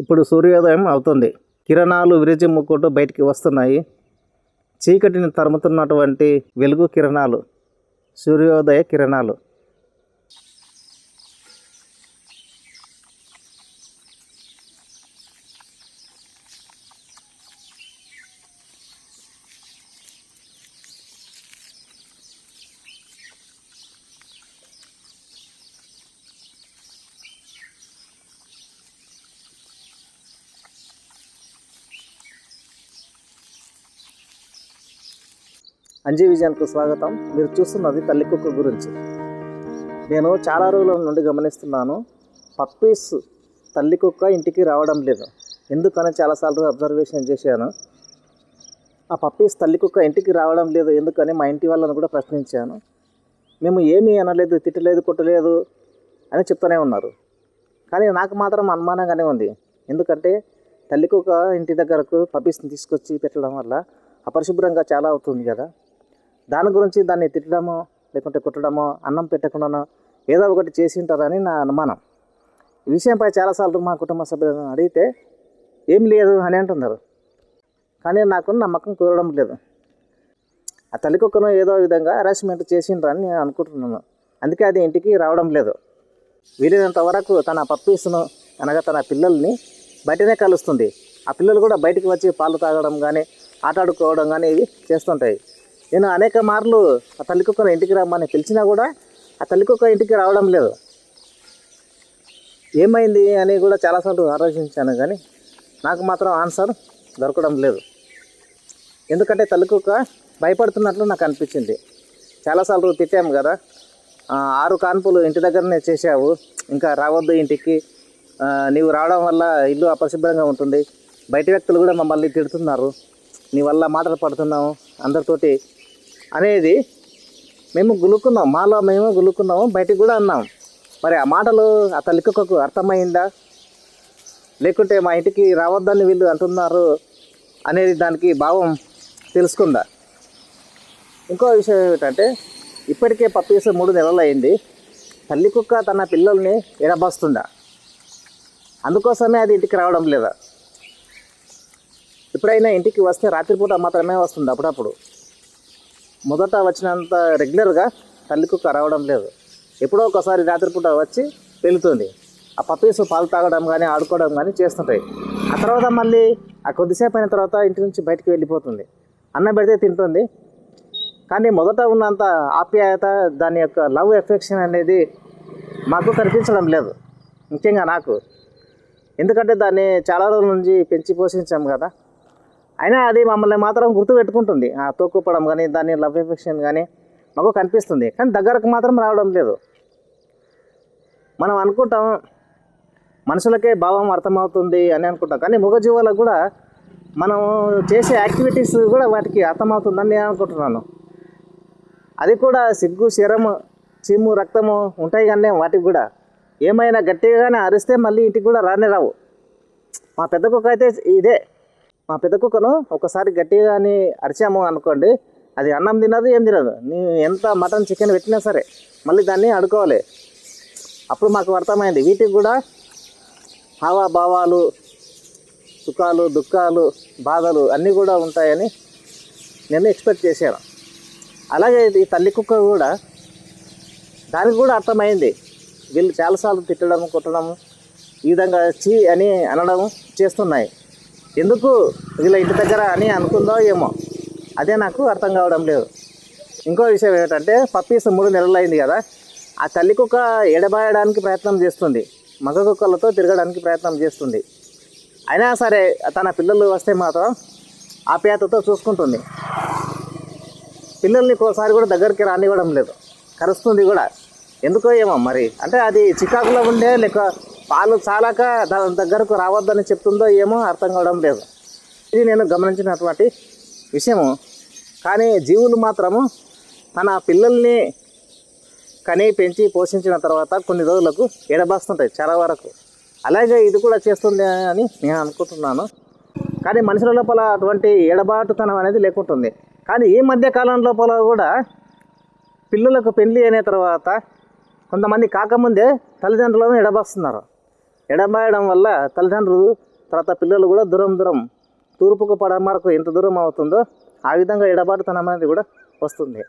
ఇప్పుడు సూర్యోదయం అవుతుంది. కిరణాలు విరజిమ్ముకుంటూ బయటికి వస్తున్నాయి. చీకటిని తరుముతున్నటువంటి వెలుగు కిరణాలు సూర్యోదయ కిరణాలు. అంజీ విజయానికి స్వాగతం. మీరు చూస్తున్నది తల్లి కుక్క గురించి. నేను చాలా రోజుల నుండి గమనిస్తున్నాను పప్పీస్ తల్లి కుక్క ఇంటికి రావడం లేదు. ఎందుకని చాలాసార్లు అబ్జర్వేషన్ చేశాను. ఆ పప్పీస్ తల్లి కుక్క ఇంటికి రావడం లేదు ఎందుకని మా ఇంటి వాళ్ళని కూడా ప్రశ్నించాను. మేము ఏమీ అనలేదు తిట్టలేదు కొట్టలేదు అని చెప్తూనే ఉన్నారు. కానీ నాకు మాత్రం అనుమానంగానే ఉంది. ఎందుకంటే తల్లి కుక్క ఇంటి దగ్గరకు పప్పీస్ని తీసుకొచ్చి పెట్టడం వల్ల అపరిశుభ్రంగా చాలా అవుతుంది కదా. దాని గురించి దాన్ని తిట్టడమో లేకుంటే కుట్టడమో అన్నం పెట్టకుండానో ఏదో ఒకటి చేసి ఉంటారని నా అనుమానం. ఈ విషయంపై చాలాసార్లు మా కుటుంబ సభ్యులను అడిగితే ఏం లేదు అని అంటున్నారు. కానీ నాకు నమ్మకం కుదరడం లేదు. ఆ తల్లి కుక్కను ఏదో విధంగా అరెస్ట్మెంట్ చేసిండ్రని నేను అనుకుంటున్నాను. అందుకే అది ఇంటికి రావడం లేదు. వీలైనంత వరకు తన పప్పీస్ను అనగా తన పిల్లల్ని బయటనే కలుస్తుంది. ఆ పిల్లలు కూడా బయటికి వచ్చి పాలు తాగడం కానీ ఆటాడుకోవడం కానీ ఇవి చేస్తుంటాయి. నేను అనేక మార్లు ఆ తల్లి ఇంటికి రమ్మని పిలిచినా కూడా ఆ తల్లి కుక్క ఇంటికి రావడం లేదు. ఏమైంది అని కూడా చాలాసార్లు ఆలోచించాను కానీ నాకు మాత్రం ఆన్సర్ దొరకడం లేదు. ఎందుకంటే తల్లి కుక్క భయపడుతున్నట్లు నాకు అనిపించింది. చాలాసార్లు తిట్టాము కదా ఆరు కాన్పులు ఇంటి దగ్గరనే చేసావు ఇంకా రావద్దు ఇంటికి నీవు రావడం వల్ల ఇల్లు అపరిశుభ్రంగా ఉంటుంది బయట వ్యక్తులు కూడా మమ్మల్ని తిడుతున్నారు నీ వల్ల మాటలు పడుతున్నాము అందరితోటి అనేది మేము గులుక్కున్నాం మాలో మేము గులుక్కున్నాము బయటికి కూడా అన్నాం. మరి ఆ మాటలు ఆ తల్లి కుక్కకు అర్థమైందా? లేకుంటే మా ఇంటికి రావద్దని వీళ్ళు అంటున్నారు అనేది దానికి భావం తెలుసుకుందా? ఇంకో విషయం ఏమిటంటే ఇప్పటికే పప్పీస్ మూడు నెలలు అయింది తల్లి కుక్క తన పిల్లల్ని ఎడబాస్తుందా? అందుకోసమే అది ఇంటికి రావడం లేదా? ఎప్పుడైనా ఇంటికి వస్తే రాత్రిపూట మాత్రమే వస్తుంది అప్పుడప్పుడు. మొదట వచ్చినంత రెగ్యులర్గా తల్లి కుక్క రావడం లేదు. ఎప్పుడో ఒకసారి రాత్రిపూట వచ్చి వెళుతుంది ఆ పప్పీస్ పాలు తాగడం కానీ ఆడుకోవడం కానీ చేస్తుంటాయి. ఆ తర్వాత మళ్ళీ ఆ కొద్దిసేపు అయిన తర్వాత ఇంటి నుంచి బయటికి వెళ్ళిపోతుంది. అన్నం పెడితే తింటుంది. కానీ మొదట ఉన్నంత ఆప్యాయత దాని యొక్క లవ్ ఎఫెక్షన్ అనేది మాకు కనిపించడం లేదు. ముఖ్యంగా నాకు. ఎందుకంటే దాన్ని చాలా రోజుల నుంచి పెంచి పోషించాం కదా. అయినా అది మమ్మల్ని మాత్రం గుర్తు పెట్టుకుంటుంది ఆ తోక్కుపడం కానీ దాని లవ్ ఎఫెక్షన్ కానీ మాకు కనిపిస్తుంది. కానీ దగ్గరకు మాత్రం రావడం లేదు. మనం అనుకుంటాం మనుషులకే భావం అర్థమవుతుంది అని అనుకుంటాం. కానీ మూగజీవాలకు కూడా మనం చేసే యాక్టివిటీస్ కూడా వాటికి అర్థమవుతుందని నేను అనుకుంటున్నాను. అది కూడా సిగ్గు శరము చీము రక్తము ఉంటాయి కానీ వాటికి కూడా. ఏమైనా గట్టిగానే అరిస్తే మళ్ళీ ఇంటికి కూడా రానే రావు. మా పెద్ద కుక్క అయితే ఇదే. మా పెద్ద కుక్కను ఒకసారి గట్టిగాని అరిచాము అనుకోండి అది అన్నం తినదు ఏం తినదు. నేను ఎంత మటన్ చికెన్ పెట్టినా సరే మళ్ళీ దాన్ని అడుకోవాలి అప్పుడు మాకు అర్థమైంది వీటికి కూడా హావాభావాలు సుఖాలు దుఃఖాలు బాధలు అన్నీ కూడా ఉంటాయని నేను ఎక్స్పెక్ట్ చేశాను. అలాగే ఈ తల్లి కుక్క కూడా దానికి కూడా అర్థమైంది వీళ్ళు చాలాసార్లు తిట్టడం కొట్టడం ఈ విధంగా చీ అని అనడం చేస్తున్నాయి. ఎందుకు వీళ్ళ ఇంటి దగ్గర అని అనుకుందో ఏమో. అదే నాకు అర్థం కావడం లేదు. ఇంకో విషయం ఏంటంటే పప్పీస్ మూడు నెలలు అయింది కదా ఆ తల్లి కుక్క ఎడబాయడానికి ప్రయత్నం చేస్తుంది. మగ కుక్కలతో తిరగడానికి ప్రయత్నం చేస్తుంది. అయినా సరే తన పిల్లలు వస్తే మాత్రం ఆప్యాయతతో చూసుకుంటుంది. పిల్లల్ని ఒకసారి కూడా దగ్గరికి రానివ్వడం లేదు. కరుస్తుంది కూడా. ఎందుకో ఏమో మరి. అంటే అది చికాకులో ఉండే లేక పాలు చాలాక దాని దగ్గరకు రావద్దని చెప్తుందో ఏమో అర్థం కావడం లేదు. ఇది నేను గమనించినటువంటి విషయము. కానీ జీవులు మాత్రము తన పిల్లల్ని కని పెంచి పోషించిన తర్వాత కొన్ని రోజులకు ఎడబాస్తుంటాయి చాలా వరకు. అలాగే ఇది కూడా చేస్తుంది అని నేను అనుకుంటున్నాను. కానీ మనుషుల లోపల అటువంటి ఎడబాటుతనం అనేది లేకుంటుంది. కానీ ఈ మధ్య కాలం లోపల కూడా పిల్లలకు పెళ్ళి అయిన తర్వాత కొంతమంది కాకముందే తల్లిదండ్రులను ఎడబాస్తున్నారు ఎడబాయడం వల్ల తల్లిదండ్రులు తర్వాత పిల్లలు కూడా దూరం దూరం తూర్పుకు పడమరకు ఎంత దూరం అవుతుందో ఆ విధంగా ఎడబాటుతనం అనేది కూడా వస్తుంది.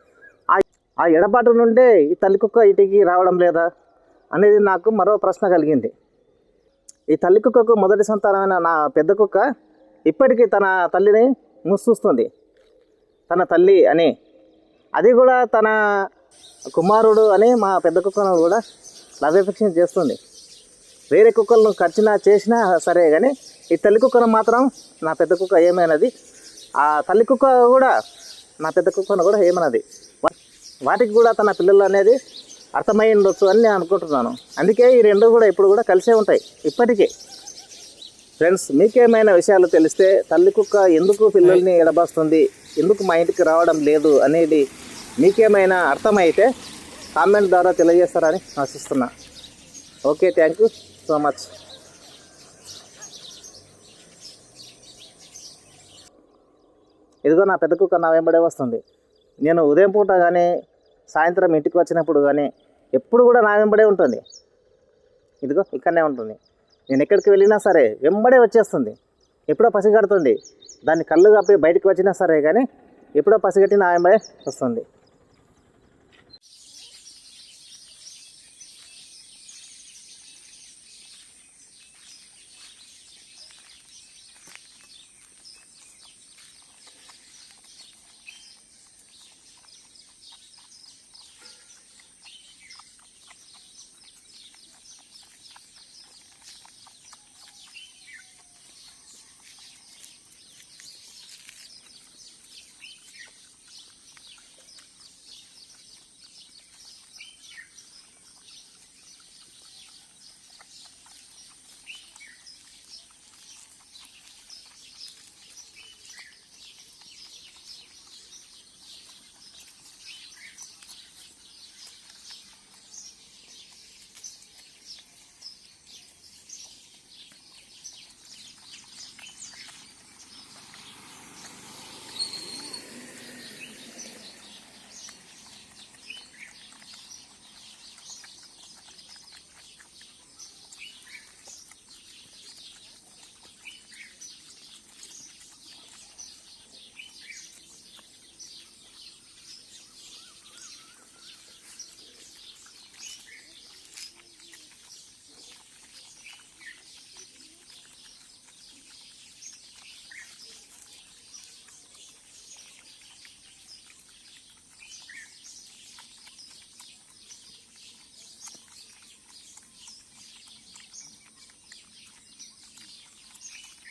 ఆ ఆ ఎడబాటు నుండే ఈ తల్లి కుక్క ఇటుకి రావడం లేదా అనేది నాకు మరో ప్రశ్న కలిగింది. ఈ తల్లి కుక్కకు మొదటి సంతానమైన నా పెద్ద కుక్క ఇప్పటికీ తన తల్లిని ముసూస్తుంది తన తల్లి అని. అది కూడా తన కుమారుడు అని మా పెద్ద కుక్కను కూడా లవ్యఫిక్షన్ చేస్తుంది. వేరే కుక్కలను ఖర్చునా చేసినా సరే కానీ ఈ తల్లి కుక్కను మాత్రం నా పెద్ద కుక్క ఏమైనది? ఆ తల్లి కుక్క కూడా నా పెద్ద కుక్కను కూడా ఏమైనది వా- వాటికి కూడా తన పిల్లలు అనేది అర్థమై ఉండొచ్చు అని నేను అనుకుంటున్నాను. అందుకే ఈ రెండు కూడా ఇప్పుడు కూడా కలిసే ఉంటాయి ఇప్పటికే. ఫ్రెండ్స్ మీకేమైనా విషయాలు తెలిస్తే తల్లి కుక్క ఎందుకు పిల్లల్ని ఎడబాస్తుంది ఎందుకు మా ఇంటికి రావడం లేదు? అనేది మీకేమైనా అర్థమైతే కామెంట్ ద్వారా తెలియజేస్తారని ఆశిస్తున్నా. Okay thank you. So much ఇదిగో నా పెద్ద కుక్క నా వెంబడే వస్తుంది. నేను ఉదయం పూట కానీ సాయంత్రం ఇంటికి వచ్చినప్పుడు కానీ ఎప్పుడు కూడా నా వెంబడే ఉంటుంది. ఇదిగో ఇక్కడనే ఉంటుంది. నేను ఎక్కడికి వెళ్ళినా సరే వెంబడే వచ్చేస్తుంది. ఎప్పుడో పసిగడుతుంది. దాన్ని కళ్ళు కప్పి బయటికి వచ్చినా సరే కానీ ఎప్పుడో పసిగట్టి నా వెంబడే వస్తుంది.